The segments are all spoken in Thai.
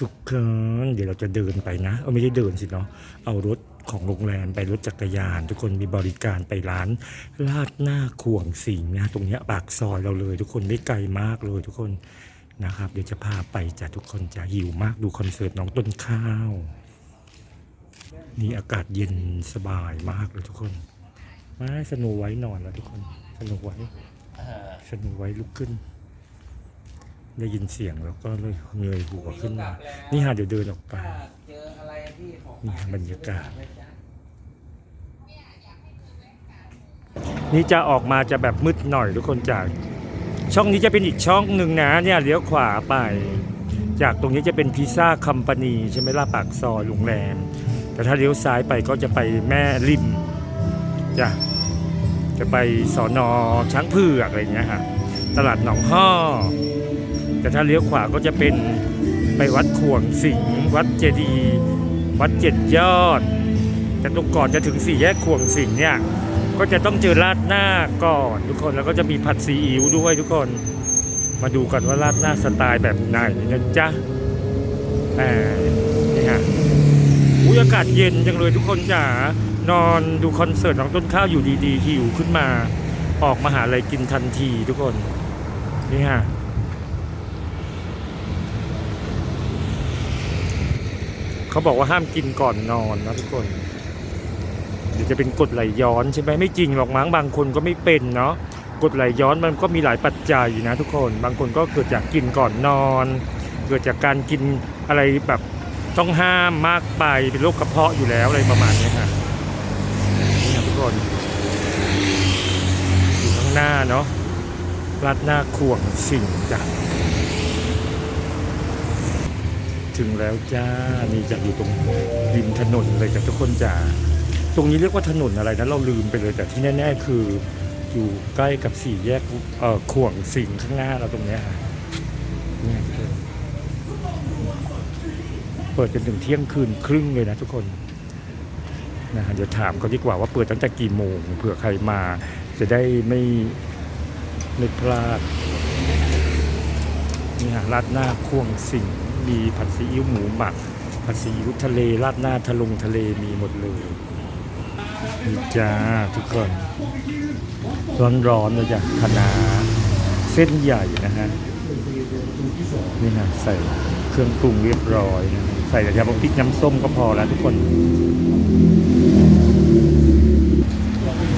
ทุกคนเดี๋ยวเราจะเดินไปนะ เออไม่ได้เดินสิเนาะเอารถของโรงแรมไปรถจักรยาน ทุกคนมีบริการไปร้านลาดหน้าขวงสิงห์นะตรงเนี้ยปากซอยเราเลย ทุกคนไม่ไกลมากเลยทุกคนนะครับ เดี๋ยวจะพาไปจ้ะทุกคนจะหิวมากดูคอนเสิร์ตน้องต้นข้าว นี่อากาศเย็นสบายมากเลยทุกคนมาสนุไว้นอนแล้วทุกคนสนุไว้สนุไว้ลุกขึ้น ได้ยินเสียงแล้วก็เลยเงยหัวขึ้นมา นี่ฮะเดี๋ยวเดินออกไปถ้าเจออะไรที่ของนี่ฮะบรรยากาศ นี่จะออกมาจะแบบมืดหน่อยทุกคนจาก ช่องนี้จะเป็นอีกช่องหนึ่งนะเนี่ยเลี้ยวขวาไป จากตรงนี้จะเป็นพิซซ่าคัมปานีใช่ไหมล่ะปากซอยโรงแรม แต่ถ้าเลี้ยวซ้ายไปก็จะไปแม่ริมจ้ะจะไปสอนอช้างเผือกอะไรอย่างเงี้ยฮะตลาดหนองห้อ แต่ถ้าเลี้ยวขวาก็จะเป็นไปวัดขวงสิงห์วัดเจดีวัดเจ็ดยอด แต่ตรงก่อนจะถึงสี่แยกขวงสิงห์เนี่ยก็จะต้องเจอราดหน้าก่อนทุกคนแล้วก็จะมีผัดซีอิ๊วด้วยทุกคนมาดูกันว่าราดหน้าสไตล์แบบไหนนะจ๊ะแหมนี่ฮะอุ้ยอากาศเย็นจังเลยทุกคนจ๋านอนดูคอนเสิร์ตน้องต้นข้าวอยู่ดีๆหิวขึ้นมา ออกมาหาอะไรกินทันทีทุกคน นี่ฮะ เขาบอกว่าห้ามกินก่อนนอนนะทุกคน เดี๋ยวจะเป็นกรดไหลย้อนใช่ไหมไม่จริงหรอกมั้งบางคนก็ไม่เป็นเนาะกรดไหลย้อนมันก็มีหลายปัจจัยนะทุกคน บางคนก็เกิดจากกินก่อนนอน เกิดจากการกินอะไรแบบต้องห้ามมากไปเป็นโรคกระเพาะอยู่แล้วอะไรประมาณนี้ค่ะนี่นะทุกคนอยู่ข้างหน้าเนาะรัดหน้าขวงสิ่งจ้ะ ถึงแล้วจ้า นี่จะอยู่ตรงริมถนนเลยจ้ะทุกคนจ้า ตรงนี้เรียกว่าถนนอะไรนะเราลืมไปเลยแต่ที่แน่ๆคืออยู่ใกล้กับสี่แยกเอ่อขวงสิงข้างหน้าเราตรงเนี้ยฮะเนี่ยเปิดจนถึงเที่ยงคืนครึ่งเลยนะทุกคนนะฮะเดี๋ยวถามเขาดีกว่าว่าเปิดตั้งแต่กี่โมงเผื่อใครมา จะได้ไม่ไม่พลาดนี่ฮะราดหน้าควงสิง มีผัดซีอิ๊วหมูหมัก ผัดซีอิ๊วทะเลราดหน้าทะลงทะเลมีหมดเลยนี่จ้าทุกคน ร้อนๆเลยจ้ะคะน้าเส้นใหญ่นะฮะนี่นะใส่เครื่องปรุงเรียบร้อยนะใส่แต่ยาพริกน้ำส้มก็พอแล้วทุกคน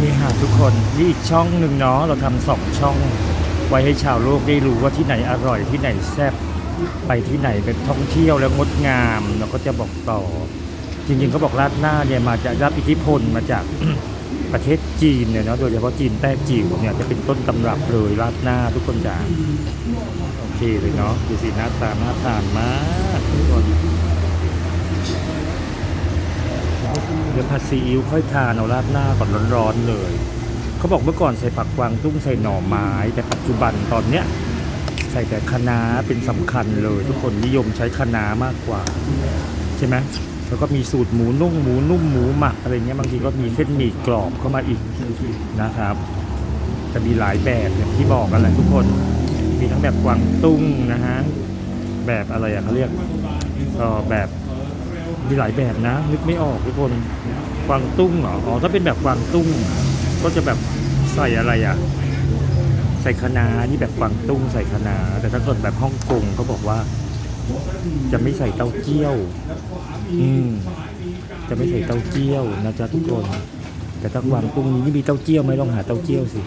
นี่ค่ะทุกคนนี่อีกช่องหนึ่งเนาะเราทำสองช่อง ไว้ให้ชาวโลกได้รู้ว่าที่ไหนอร่อยที่ไหนแซ่บ ไปที่ไหนเป็นท่องเที่ยวแล้วงดงามเราก็จะบอกต่อ จริงๆเขาบอกราดหน้าเนี่ยมาจากรับอิทธิพลมาจากประเทศจีนเนี่ยเนาะโดยเฉพาะจีนแต้จิ๋วเนี่ยจะเป็นต้นตำรับเลยราดหน้าทุกคนจ๋าโอเคเลยเนาะดูสิหน้าตาน่าทานมากทุกคนเดี๋ยวผัดซีอิ๊วค่อยทานเอาราดหน้าก่อนร้อนๆเลย เขาบอกเมื่อก่อนใส่ผักกวางตุ้งใส่หน่อไม้ แต่ปัจจุบันตอนเนี้ย ส่แต่คะน้าเป็นสำคัญเลย ทุกคนนิยมใช้คะน้ามากกว่า ใช่ไหมแล้วก็มีสูตรหมูนุ่มหมูนุ่มหมูหมักอะไรเงี้ยบางทีก็มีเส้นหมี่กรอบเข้ามาอีกนะครับ จะมีหลายแบบอย่างที่บอกกันแหละทุกคนมีทั้งแบบกวางตุ้งนะฮะแบบอะไรอะเขาเรียกเออแบบมีหลายแบบนะ นึกไม่ออกทุกคนกวางตุ้งเหรออ๋อถ้าเป็นแบบกวางตุ้ง ก็จะแบบใส่อะไรอะ ส่คะน้านี่แบบกวางตุ้งใส่คะน้าแต่ถ้าเกิดแบบฮ่องกงเขาบอกว่า จะไม่ใส่เต้าเจี้ยว อืมจะไม่ใส่เต้าเจี้ยวนะจ๊ะทุกคน แต่ถ้ากวางตุ้งนี้มีเต้าเจี้ยวไหมลองหาเต้าเจี้ยวสิ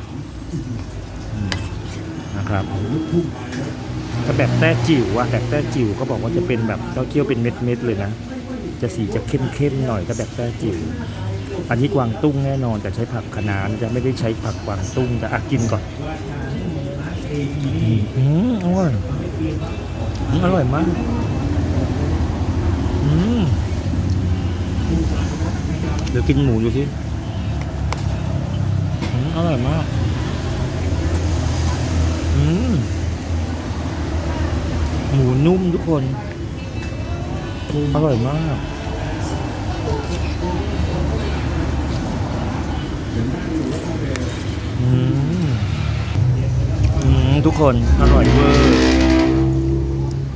นะครับถ้าแบบแต้จิ๋วอะแบบแต้จิ๋วเขาบอกว่าจะเป็นแบบเต้าเจี้ยวเป็นเม็ดๆเลยนะจะสีจะเข้มๆหน่อยถ้าแบบแต้จิ๋วอันนี้กวางตุ้งแน่นอนแต่ใช้ผักคะน้าจะไม่ได้ใช้ผักกวางตุ้งแต่อะกินก่อน อืมอร่อยอร่อยมาก อืม เดี๋ยวกินหมูดูสิอืมอร่อยมาก อืม หมูนุ่มทุกคน อร่อยมากอ ทุกคน อร่อยเวอร์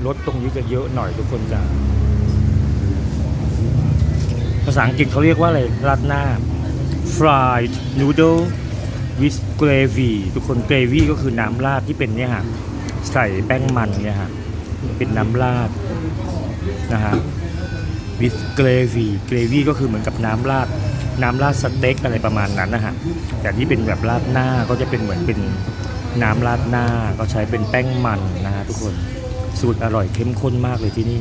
รสตรงนี้จะเยอะหน่อยทุกคนจ้ะภาษาอังกฤษเขาเรียกว่าอะไรราดหน้า fried noodle with gravy ทุกคน gravy ก็คือน้ำราดที่เป็นเนี่ยฮะใส่แป้งมันเนี่ยฮะเป็นน้ำราดนะฮะ with gravy gravy ก็คือเหมือนกับน้ำราดน้ำราดสเต็กอะไรประมาณนั้นนะฮะแต่ที่เป็นแบบราดหน้าก็จะเป็นเหมือนเป็น น้ำราดหน้าก็ใช้เป็นแป้งมันนะฮะทุกคนสูตรอร่อยเข้มข้นมากเลยที่นี่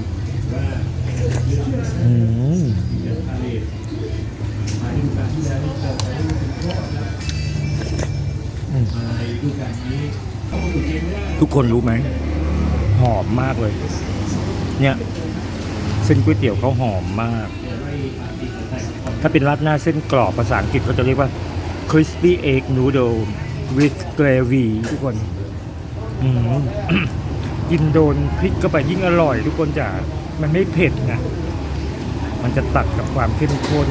ทุกคนรู้ไหม หอมมากเลย เนี่ยเส้นก๋วยเตี๋ยวเขาหอมมาก ถ้าเป็นราดหน้าเส้นกรอบภาษาอังกฤษเขาจะเรียกว่า crispy egg noodle with gravy ทุกคนอืมกินโดนพริกเข้าไปยิ่งอร่อย ทุกคนจ๋ามันไม่เผ็ดนะ มันจะตัดกับความเข้มข้น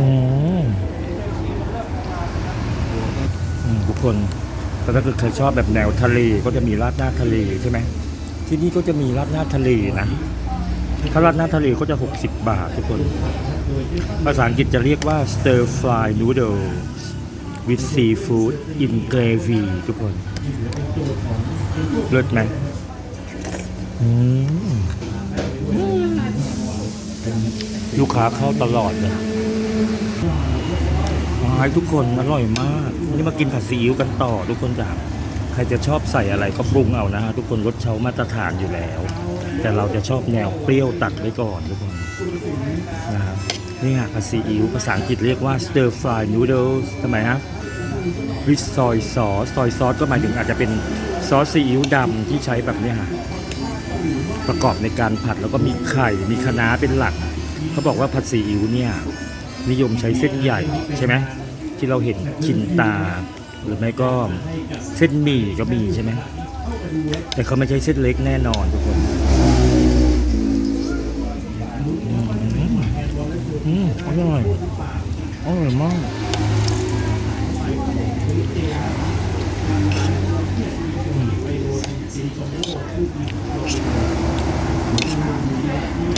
อืมอืมทุกคนแต่ถ้าเกิดใครชอบแบบแนวทะเลก็จะมีราดหน้าทะเลใช่ไหมที่นี่ก็จะมีราดหน้าทะเลนะ ถ้าราดหน้าทะเลก็จะ 60 บาททุกคน ภาษาอังกฤษจะเรียกว่า stir fry noodle with seafood in gravy ทุกคนเลิศไหมลูกค้าเข้าตลอดเลยมาทุกคนอร่อยมาก นี่มากินผัดซีอิ๊วกันต่อ ทุกคนจ้ะใครจะชอบใส่อะไรก็ปรุงเอานะฮะทุกคนรสเชามาตรฐานอยู่แล้ว แต่เราจะชอบแนวเปรี้ยวตัดไว้ก่อนทุกคนนะครับนี่ฮะผัดซีอิ๊วภาษาอังกฤษเรียกว่า stir fry noodles ทำไมฮะ with soy sauce soy sauce ก็หมายถึงอาจจะเป็นซอสซีอิ๊วดำที่ใช้แบบนี้ยฮะประกอบในการผัดแล้วก็มีไข่มีคะน้าเป็นหลัก เขาบอกว่าผัดซีอิ๊วเนี่ยนิยมใช้เส้นใหญ่ใช่ไหมที่เราเห็นชินตา หรือไม่ก็เส้นหมี่ก็มีใช่ไหมแต่เขาไม่ใช่เส้นเล็กแน่นอนทุกคนอืมอร่อยอร่อยมาก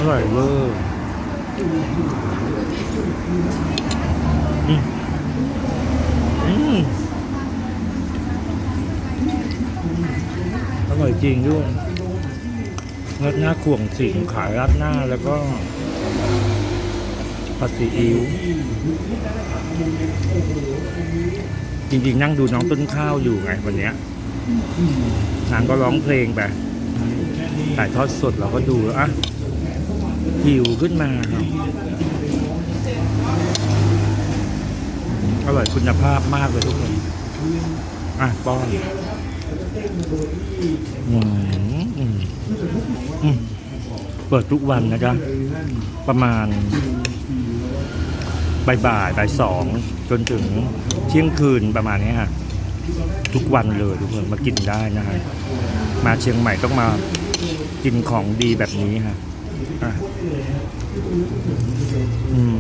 อร่อยเวอร์อืมอืมอร่อยจริงด้วยราดหน้าข่วงสิงขายราดหน้าแล้วก็ผัดซีอิ๊วจริงๆ นั่งดูน้องต้นข้าวอยู่ไงวันเนี้ยนางก็ร้องเพลงไปถ่ายทอดสดเราก็ดูแล้วอะ หิวขึ้นมาครับอร่อยคุณภาพมากเลยทุกคน อะป้อนอืมเปิดทุกวันนะจ๊ะประมาณบ่ายบ่ายบ่ายสองจนถึงเที่ยงคืนประมาณนี้ฮะทุกวันเลยทุกคนมากินได้นะฮะมาเชียงใหม่ต้องมากินของดีแบบนี้ค่ะ อืม